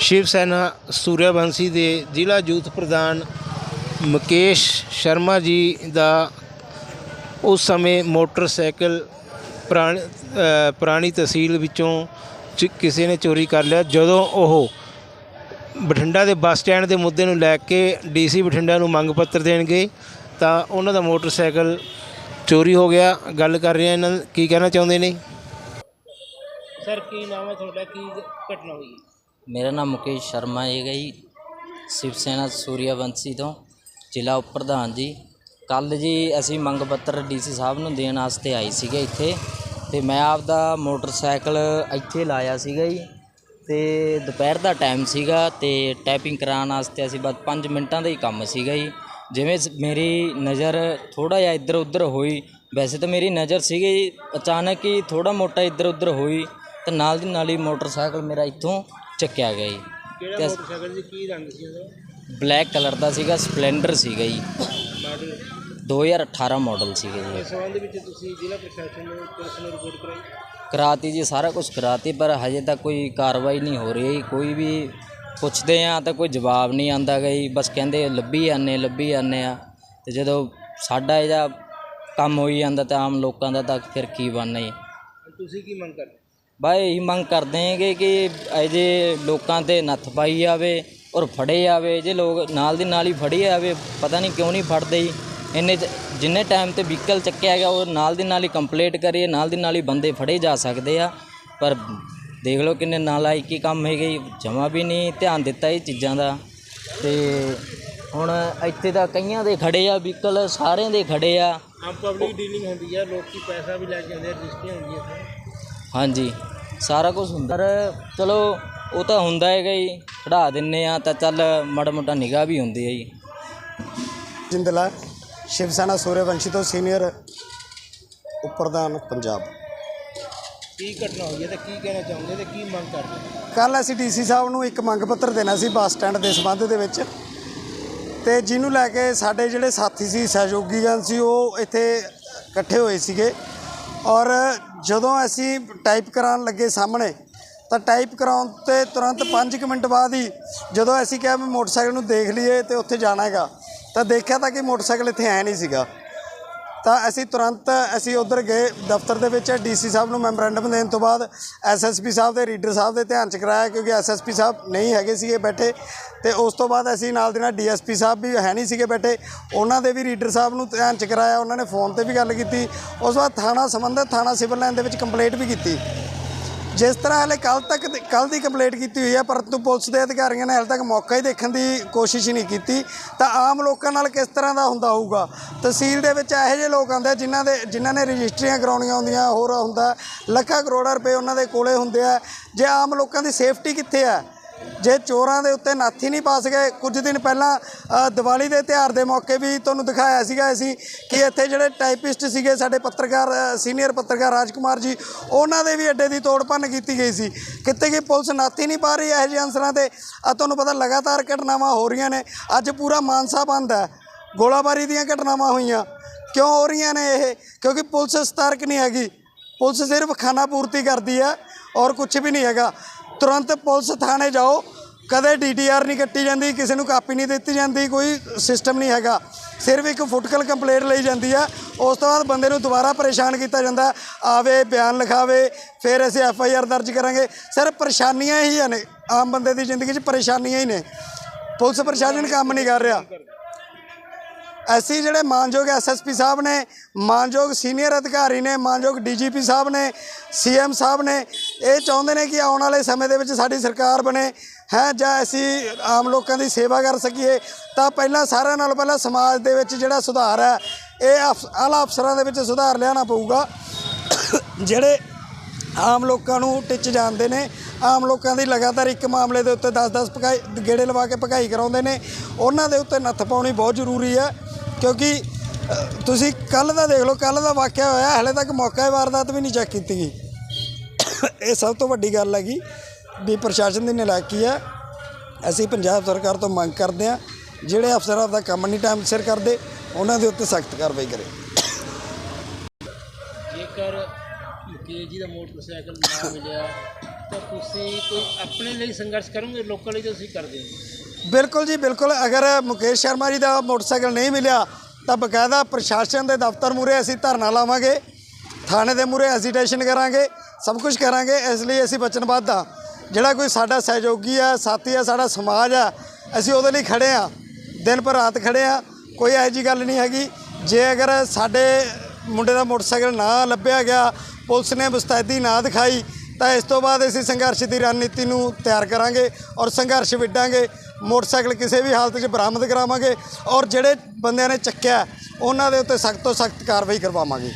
ਸ਼ਿਵ ਸੈਨਾ ਸੂਰਿਆਵੰਸ਼ੀ ਦੇ ਜ਼ਿਲ੍ਹਾ ਯੂਥ ਪ੍ਰਧਾਨ ਮੁਕੇਸ਼ ਸ਼ਰਮਾ ਜੀ ਦਾ ਉਸ ਸਮੇਂ ਮੋਟਰਸਾਈਕਲ ਪੁਰਾਣੀ ਪੁਰਾਣੀ ਤਹਿਸੀਲ ਵਿੱਚੋਂ ਚ- ਕਿਸੇ ਨੇ ਚੋਰੀ ਕਰ ਲਿਆ। ਜਦੋਂ ਉਹ ਬਠਿੰਡਾ ਦੇ ਬੱਸ ਸਟੈਂਡ ਦੇ ਮੁੱਦੇ ਨੂੰ ਲੈ ਕੇ ਡੀਸੀ ਬਠਿੰਡਾ ਨੂੰ ਮੰਗ ਪੱਤਰ ਦੇਣ ਗਏ, ਤਾਂ ਉਹਨਾਂ ਦਾ ਮੋਟਰਸਾਈਕਲ ਚੋਰੀ ਹੋ ਗਿਆ। ਗੱਲ ਕਰ ਰਹੇ ਹਾਂ ਇਹਨਾਂ ਕੀ ਕਹਿਣਾ ਚਾਹੁੰਦੇ ਨੇ? ਸਰ, ਕੀ ਨਾਮ ਹੈ ਤੁਹਾਡਾ? ਕੀ ਘਟਨਾ ਹੋਈ? ਮੇਰਾ ਨਾਮ ਮੁਕੇਸ਼ ਸ਼ਰਮਾ ਹੈਗਾ ਜੀ। ਸ਼ਿਵ ਸੈਨਾ ਸੂਰਿਆਵੰਸ਼ੀ ਤੋਂ ਜ਼ਿਲ੍ਹਾ ਉਪ ਪ੍ਰਧਾਨ ਜੀ। ਕੱਲ ਜੀ ਅਸੀਂ ਮੰਗ ਪੱਤਰ ਡੀਸੀ ਸਾਹਿਬ ਨੂੰ ਦੇਣ ਵਾਸਤੇ ਆਏ ਸੀਗੇ ਇੱਥੇ ਤੇ ਮੈਂ ਆਪਦਾ ਮੋਟਰਸਾਈਕਲ ਇੱਥੇ ਲਾਇਆ ਸੀਗਾ ਜੀ ਤੇ ਦੁਪਹਿਰ ਦਾ ਟਾਈਮ ਸੀਗਾ ਤੇ ਟੈਪਿੰਗ ਕਰਾਉਣ ਵਾਸਤੇ ਅਸੀਂ ਬਸ 5 ਮਿੰਟਾਂ ਦਾ ਹੀ ਕੰਮ ਸੀਗਾ ਜੀ। ਜਿਵੇਂ ਮੇਰੀ ਨਜ਼ਰ ਥੋੜਾ ਜਿਹਾ ਇੱਧਰ ਉੱਧਰ ਹੋਈ ਵੈਸੇ ਤਾਂ ਮੇਰੀ ਨਜ਼ਰ ਸੀਗੀ ਜੀ, ਅਚਾਨਕ ਹੀ ਥੋੜਾ ਮੋਟਾ ਇੱਧਰ ਉੱਧਰ ਹੋਈ ਤੇ ਨਾਲ ਦੀ ਨਾਲ ਹੀ ਮੋਟਰਸਾਈਕਲ ਮੇਰਾ ਇੱਥੋਂ ਚੱਕਿਆ ਗਿਆ ਜੀ। ਕਿਹੜਾ ਤੇ ਮੋਟਰਸਾਈਕਲ ਦੀ ਕੀ ਰੰਗ ਸੀ ਉਹਦਾ? ਬਲੈਕ ਕਲਰ ਦਾ ਸੀਗਾ ਸਪਲੈਂਡਰ ਸੀਗਾ ਜੀ। ਮਾਡਲ? 2018 ਮਾਡਲ ਸੀਗਾ ਜੀ। ਇਸ ਸੰਬੰਧ ਵਿੱਚ ਤੁਸੀਂ ਜ਼ਿਲ੍ਹਾ ਪ੍ਰਸ਼ਾਸਨ ਨੂੰ ਪੁਲਿਸ ਨੂੰ ਰਿਪੋਰਟ ਕਰਾਈ? ਕਰਾਤੀ ਜੀ ਸਾਰਾ ਕੁਝ ਕਰਾਤੀ ਪਰ ਹਜੇ ਤੱਕ ਕੋਈ ਕਾਰਵਾਈ ਨਹੀਂ ਹੋ ਰਹੀ ਕੋਈ ਵੀ ਪੁੱਛਦੇ ਆ ਤਾਂ ਕੋਈ ਜਵਾਬ ਨਹੀਂ ਆਂਦਾ ਗਈ ਬਸ ਕਹਿੰਦੇ ਲੱਭੀ ਜਾਂਦੇ ਲੱਭੀ ਜਾਂਦੇ ਆ। ਤੇ ਜਦੋਂ ਸਾਡਾ ਇਹਦਾ ਕੰਮ ਹੋਈ ਜਾਂਦਾ ਤਾਂ ਆਮ ਲੋਕਾਂ ਦਾ ਤਾਂ ਫਿਰ ਕੀ ਬਣਨਾ ਜੀ। ਤੁਸੀਂ ਕੀ ਮੰਗ ਕਰਦੇ? ਬਾਈ ਇਹੀ ਮੰਗ ਕਰਦੇ ਹੈਗੇ ਕਿ ਅਜੇ ਲੋਕਾਂ ਤੇ ਨੱਥ ਪਾਈ ਜਾਵੇ ਔਰ ਫੜੇ ਜਾਵੇ। ਜੇ ਲੋਕ ਨਾਲ ਦੀ ਨਾਲ ਹੀ ਫੜੇ ਜਾਵੇ, ਪਤਾ ਨਹੀਂ ਕਿਉਂ ਨਹੀਂ ਫੜਦੇ ਜੀ। ਇੰਨੇ ਜਿੰਨੇ ਟਾਈਮ ਤੇ ਵਹੀਕਲ ਚੱਕਿਆ ਹੈਗਾ ਉਹ ਨਾਲ ਦੀ ਨਾਲ ਹੀ ਕੰਪਲੀਟ ਕਰੀਏ, ਨਾਲ ਦੀ ਨਾਲ ਹੀ ਬੰਦੇ ਫੜੇ ਜਾ ਸਕਦੇ ਆ। ਪਰ ਦੇਖ ਲਓ ਕਿੰਨੇ ਨਾਲਾਇਕੀ ਕੰਮ ਹੈਗੇ ਜਮਾ ਵੀ ਨਹੀਂ ਧਿਆਨ ਦਿੱਤਾ ਇਹ ਚੀਜ਼ਾਂ ਦਾ। ਤੇ ਹੁਣ ਇੱਥੇ ਤਾਂ ਕਈਆਂ ਦੇ ਖੜੇ ਆ ਵਹੀਕਲ ਸਾਰਿਆਂ ਦੇ ਖੜੇ ਆ। ਆਮ ਪਬਲਿਕ ਡੀਲਿੰਗ ਹੁੰਦੀ ਹੈ ਲੋਕੀ ਪੈਸਾ ਵੀ ਲੈ ਕੇ ਆਉਂਦੇ ਆ, ਰਜਿਸਟਰੀਆਂ ਹੁੰਦੀਆਂ। ਇੱਥੇ ਹਾਂਜੀ। ਸਾਰਾ ਕੁਝ ਹੁੰਦਾ। ਪਰ ਚਲੋ ਉਹ ਤਾਂ ਹੁੰਦਾ ਹੈਗਾ ਜੀ। ਖੜਾ ਦਿੰਨੇ ਆ ਤਾਂ ਚੱਲ ਮਾੜਾ ਮੋਟਾ ਨਿਗਾਹ ਵੀ ਹੁੰਦੀ ਹੈ ਜੀ। ਜਿੰਦਲਾ ਸ਼ਿਵ ਸੈਨਾ ਸੂਰਯਵੰਸ਼ੀ ਤੋਂ ਸੀਨੀਅਰ ਉਪ ਪ੍ਰਧਾਨ ਪੰਜਾਬ। ਕੀ ਘਟਨਾ ਹੋਈ ਹੈ ਤੇ ਕੀ ਕਹਿਣਾ ਚਾਹੁੰਦੇ ਤੇ ਕੀ ਮੰਗ ਕਰਦੇ ਕੱਲ ਅਸੀਂ ਡੀਸੀ ਸਾਹਿਬ ਨੂੰ ਇੱਕ ਮੰਗ ਪੱਤਰ ਦੇਣਾ ਸੀ ਬੱਸ ਸਟੈਂਡ ਦੇ ਸੰਬੰਧ ਦੇ ਵਿੱਚ। ਤੇ ਜਿਹਨੂੰ ਲੈ ਕੇ ਸਾਡੇ ਜਿਹੜੇ ਸਾਥੀ ਸੀ ਸਹਿਯੋਗੀਗਣ ਸੀ ਉਹ ਇੱਥੇ ਇਕੱਠੇ ਹੋਏ ਸੀਗੇ। ਔਰ ਜਦੋਂ ਅਸੀਂ ਟਾਈਪ ਕਰਾਉਣ ਲੱਗੇ ਸਾਹਮਣੇ, ਤਾਂ ਟਾਈਪ ਕਰਾਉਣ ਤੇ ਤੁਰੰਤ 5 ਮਿੰਟ ਬਾਅਦ ਹੀ ਜਦੋਂ ਅਸੀਂ ਕਿਹਾ ਵੀ ਮੋਟਰਸਾਈਕਲ ਨੂੰ ਦੇਖ ਲਈਏ ਤੇ ਉੱਥੇ ਜਾਣਾ ਹੈਗਾ, ਤਾਂ ਦੇਖਿਆ ਤਾਂ ਕਿ ਮੋਟਰਸਾਈਕਲ ਇੱਥੇ ਹੈ ਨਹੀਂ ਸੀਗਾ। ਤਾਂ ਅਸੀਂ ਤੁਰੰਤ ਅਸੀਂ ਉਧਰ ਗਏ ਦਫ਼ਤਰ ਦੇ ਵਿੱਚ, ਡੀਸੀ ਸਾਹਿਬ ਨੂੰ ਮੈਮੋਰੈਂਡਮ ਦੇਣ ਤੋਂ ਬਾਅਦ ਐਸਐਸਪੀ ਸਾਹਿਬ ਦੇ ਰੀਡਰ ਸਾਹਿਬ ਦੇ ਧਿਆਨ ਚ ਕਰਾਇਆ ਕਿਉਂਕਿ ਐਸਐਸਪੀ ਸਾਹਿਬ ਨਹੀਂ ਹੈਗੇ ਸੀਗੇ ਬੈਠੇ ਤੇ ਉਸ ਤੋਂ ਬਾਅਦ ਅਸੀਂ ਨਾਲ ਦੀ ਨਾਲ ਡੀਐਸਪੀ ਸਾਹਿਬ ਵੀ ਹੈ ਨਹੀਂ ਸੀਗੇ ਬੈਠੇ, ਉਹਨਾਂ ਦੇ ਵੀ ਰੀਡਰ ਸਾਹਿਬ ਨੂੰ ਧਿਆਨ ਚ ਕਰਾਇਆ, ਉਹਨਾਂ ਨੇ ਫੋਨ ਤੇ ਵੀ ਗੱਲ ਕੀਤੀ, ਉਸ ਤੋਂ ਬਾਅਦ ਥਾਣਾ ਸੰਬੰਧਿਤ ਥਾਣਾ ਸਿਵਲ ਲਾਈਨ ਦੇ ਵਿੱਚ ਕੰਪਲੇਂਟ ਵੀ ਕੀਤੀ। ਜਿਸ ਤਰ੍ਹਾਂ ਹਲੇ ਕੱਲ ਤੱਕ ਕੱਲ ਦੀ ਕੰਪਲੇਂਟ ਕੀਤੀ ਹੋਈ ਹੈ ਪਰੰਤੂ ਪੁਲਿਸ ਦੇ ਅਧਿਕਾਰੀਆਂ ਨੇ ਹਾਲੇ ਤੱਕ ਮੌਕਾ ਹੀ ਦੇਖਣ ਦੀ ਕੋਸ਼ਿਸ਼ ਹੀ ਨਹੀਂ ਕੀਤੀ, ਤਾਂ ਆਮ ਲੋਕਾਂ ਨਾਲ ਕਿਸ ਤਰ੍ਹਾਂ ਦਾ ਹੁੰਦਾ ਹੋਊਗਾ? ਤਹਿਸੀਲ ਦੇ ਵਿੱਚ ਇਹੋ ਜਿਹੇ ਲੋਕ ਆਉਂਦੇ ਜਿਨ੍ਹਾਂ ਦੇ ਜਿਨ੍ਹਾਂ ਨੇ ਰਜਿਸਟਰੀਆਂ ਕਰਾਉਣੀਆਂ ਹੁੰਦੀਆਂ, ਹੋਰ ਹੁੰਦਾ ਲੱਖਾਂ ਕਰੋੜਾਂ ਰੁਪਏ ਉਹਨਾਂ ਦੇ ਕੋਲੇ ਹੁੰਦੇ ਆ। ਜੇ ਆਮ ਲੋਕਾਂ ਦੀ ਸੇਫਟੀ ਕਿੱਥੇ ਆ? ਜੇ ਚੋਰਾਂ ਦੇ ਉੱਤੇ ਨੱਥ ਹੀ ਨਹੀਂ ਪਾ ਸਕੇ, ਕੁਝ ਦਿਨ ਪਹਿਲਾਂ ਦੀਵਾਲੀ ਦੇ ਤਿਉਹਾਰ ਦੇ ਮੌਕੇ ਵੀ ਤੁਹਾਨੂੰ ਦਿਖਾਇਆ ਸੀਗਾ ਅਸੀਂ ਕਿ ਇੱਥੇ ਜਿਹੜੇ ਟਾਈਪਿਸਟ ਸੀਗੇ ਸਾਡੇ ਪੱਤਰਕਾਰ ਸੀਨੀਅਰ ਪੱਤਰਕਾਰ ਰਾਜਕੁਮਾਰ ਜੀ, ਉਹਨਾਂ ਦੇ ਵੀ ਅੱਡੇ ਦੀ ਤੋੜ ਭੰਨ ਕੀਤੀ ਗਈ ਸੀ। ਕਿਤੇ ਕਿ ਪੁਲਿਸ ਨੱਥ ਹੀ ਨਹੀਂ ਪਾ ਰਹੀ ਇਹੋ ਜਿਹੇ ਅੰਸਰਾਂ ਤੇ ਆ ਤੁਹਾਨੂੰ ਪਤਾ ਲਗਾਤਾਰ ਘਟਨਾਵਾਂ ਹੋ ਰਹੀਆਂ ਨੇ। ਅੱਜ ਪੂਰਾ ਮਾਨਸਾ ਬੰਦ ਹੈ। ਗੋਲਾਬਾਰੀ ਦੀਆਂ ਘਟਨਾਵਾਂ ਹੋਈਆਂ। ਕਿਉਂ ਹੋ ਰਹੀਆਂ ਨੇ ਇਹ? ਕਿਉਂਕਿ ਪੁਲਿਸ ਸਤਰਕ ਨਹੀਂ ਹੈਗੀ। ਪੁਲਿਸ ਸਿਰਫ ਖਾਣਾ ਪੂਰਤੀ ਕਰਦੀ ਹੈ ਔਰ ਕੁਝ ਵੀ ਨਹੀਂ ਹੈਗਾ। ਤੁਰੰਤ ਪੁਲਿਸ ਥਾਣੇ ਜਾਓ। ਕਦੇ ਡੀਡੀਆਰ ਨਹੀਂ ਕੱਟੀ ਜਾਂਦੀ, ਕਿਸੇ ਨੂੰ ਕਾਪੀ ਨਹੀਂ ਦਿੱਤੀ ਜਾਂਦੀ, ਕੋਈ ਸਿਸਟਮ ਨਹੀਂ ਹੈਗਾ। ਸਿਰਫ ਇੱਕ ਫੁਟਕਲ ਕੰਪਲੇਂਟ ਲਈ ਜਾਂਦੀ ਆ। ਉਸ ਤੋਂ ਬਾਅਦ ਬੰਦੇ ਨੂੰ ਦੁਬਾਰਾ ਪਰੇਸ਼ਾਨ ਕੀਤਾ ਜਾਂਦਾ। ਆਵੇ, ਬਿਆਨ ਲਿਖਾਵੇ, ਫਿਰ ਅਸੀਂ ਐਫ ਆਈ ਆਰ ਦਰਜ ਕਰਾਂਗੇ। ਸਰ ਪਰੇਸ਼ਾਨੀਆਂ ਹੀ ਨੇ। ਆਮ ਬੰਦੇ ਦੀ ਜ਼ਿੰਦਗੀ 'ਚ ਪਰੇਸ਼ਾਨੀਆਂ ਹੀ ਨੇ। ਪੁਲਿਸ ਪ੍ਰਸ਼ਾਸਨ ਕੰਮ ਨਹੀਂ ਕਰ ਰਿਹਾ। ਅਸੀਂ ਜਿਹੜੇ ਮਾਨਯੋਗ ਐਸਐਸਪੀ ਸਾਹਿਬ ਨੇ, ਮਾਨਯੋਗ ਸੀਨੀਅਰ ਅਧਿਕਾਰੀ ਨੇ, ਮਾਨਯੋਗ ਡੀਜੀਪੀ ਸਾਹਿਬ ਨੇ, ਸੀਐਮ ਸਾਹਿਬ ਨੇ, ਇਹ ਚਾਹੁੰਦੇ ਨੇ ਕਿ ਆਉਣ ਵਾਲੇ ਸਮੇਂ ਦੇ ਵਿੱਚ ਸਾਡੀ ਸਰਕਾਰ ਬਣੇ। ਹੈ, ਜਾਂ ਅਸੀਂ ਆਮ ਲੋਕਾਂ ਦੀ ਸੇਵਾ ਕਰ ਸਕੀਏ, ਤਾਂ ਪਹਿਲਾਂ ਸਾਰਿਆਂ ਨਾਲੋਂ ਪਹਿਲਾਂ ਸਮਾਜ ਦੇ ਵਿੱਚ ਜਿਹੜਾ ਸੁਧਾਰ ਹੈ, ਇਹ ਅਫ- ਆਲਾ ਅਫਸਰਾਂ ਦੇ ਵਿੱਚ ਸੁਧਾਰ ਲਿਆਉਣਾ ਪਊਗਾ। ਜਿਹੜੇ ਆਮ ਲੋਕਾਂ ਨੂੰ ਟਿੱਚ ਜਾਂਦੇ ਨੇ, ਆਮ ਲੋਕਾਂ ਦੀ ਲਗਾਤਾਰ ਇੱਕ ਮਾਮਲੇ ਦੇ ਉੱਤੇ 10-10 ਭਗਾਈ ਗੇੜੇ ਲਵਾ ਕੇ ਭਗਾਈ ਕਰਾਉਂਦੇ ਨੇ, ਉਹਨਾਂ ਦੇ ਉੱਤੇ ਨੱਥ ਪਾਉਣੀ ਬਹੁਤ ਜ਼ਰੂਰੀ ਹੈ। ਕਿਉਂਕਿ ਤੁਸੀਂ ਕੱਲ ਦਾ ਦੇਖ ਲਓ ਕੱਲ ਦਾ ਵਾਕਿਆ ਹੋਇਆ, ਹਲੇ ਤੱਕ ਮੌਕਾ ਵਾਰਦਾਤ ਵੀ ਨਹੀਂ ਚੈੱਕ ਕੀਤੀ ਗਈ। ਇਹ ਸਭ ਤੋਂ ਵੱਡੀ ਗੱਲ ਹੈਗੀ ਵੀ ਪ੍ਰਸ਼ਾਸਨ ਦੀ ਨਲਾਇਕੀ ਹੈ। ਅਸੀਂ ਪੰਜਾਬ ਸਰਕਾਰ ਤੋਂ ਮੰਗ ਕਰਦੇ ਹਾਂ, ਜਿਹੜੇ ਅਫਸਰ ਆਪਦਾ ਕੰਮ ਨਹੀਂ ਟਾਈਮ ਸਿਰ ਕਰਦੇ, ਉਹਨਾਂ ਦੇ ਉੱਤੇ ਸਖਤ ਕਾਰਵਾਈ ਕਰੇ। ਜੇਕਰ ਮੁਕੇਸ਼ ਦਾ ਮੋਟਰਸਾਈਕਲ ਨਾ ਮਿਲਿਆ, ਤਾਂ ਤੁਸੀਂ ਕੋਈ ਆਪਣੇ ਲਈ ਸੰਘਰਸ਼ ਕਰੋਗੇ? ਲੋਕਾਂ ਲਈ ਤਾਂ ਤੁਸੀਂ ਕਰਦੇ ਹੋ। ਬਿਲਕੁਲ ਜੀ, ਬਿਲਕੁਲ। ਅਗਰ ਮੁਕੇਸ਼ ਸ਼ਰਮਾ ਜੀ ਦਾ ਮੋਟਰਸਾਈਕਲ ਨਹੀਂ ਮਿਲਿਆ, ਤਾਂ ਬਕਾਇਦਾ ਪ੍ਰਸ਼ਾਸਨ ਦੇ ਦਫ਼ਤਰ ਮੂਰੇ ਅਸੀਂ ਧਰਨਾ ਲਾਵਾਂਗੇ, ਥਾਣੇ ਦੇ ਮੂਰੇ ਐਜੀਟੇਸ਼ਨ ਕਰਾਂਗੇ, ਸਭ ਕੁਝ ਕਰਾਂਗੇ। ਇਸ ਲਈ ਅਸੀਂ ਵਚਨਬੱਧ ਹਾਂ ਜਿਹੜਾ ਕੋਈ ਸਾਡਾ ਸਹਿਯੋਗੀ ਆ, ਸਾਥੀ ਆ, ਸਾਡਾ ਸਮਾਜ ਆ, ਅਸੀਂ ਉਹਦੇ ਲਈ ਖੜੇ ਆ। ਦਿਨ ਪਰ ਰਾਤ ਖੜੇ ਆ। ਕੋਈ ਇਹੋ ਜਿਹੀ ਗੱਲ ਨਹੀਂ ਹੈਗੀ। ਜੇ ਅਗਰ ਸਾਡੇ ਮੁੰਡੇ ਦਾ ਮੋਟਰਸਾਈਕਲ ਨਾ ਲੱਭਿਆ ਗਿਆ, ਪੁਲਿਸ ਨੇ ਮੁਸਤੈਦੀ ਨਾ ਦਿਖਾਈ, ਤਾਂ ਇਸ ਤੋਂ ਬਾਅਦ ਅਸੀਂ ਸੰਘਰਸ਼ ਦੀ ਰਣਨੀਤੀ ਨੂੰ ਤਿਆਰ ਕਰਾਂਗੇ ਔਰ ਸੰਘਰਸ਼ ਵਿੱਢਾਂਗੇ। ਮੋਟਰਸਾਈਕਲ ਕਿਸੇ ਵੀ ਹਾਲਤ 'ਚ ਬਰਾਮਦ ਕਰਾਵਾਂਗੇ ਔਰ ਜਿਹੜੇ ਬੰਦਿਆਂ ਨੇ ਚੱਕਿਆ, ਉਹਨਾਂ ਦੇ ਉੱਤੇ ਸਖਤ ਤੋਂ ਸਖਤ ਕਾਰਵਾਈ ਕਰਵਾਵਾਂਗੇ।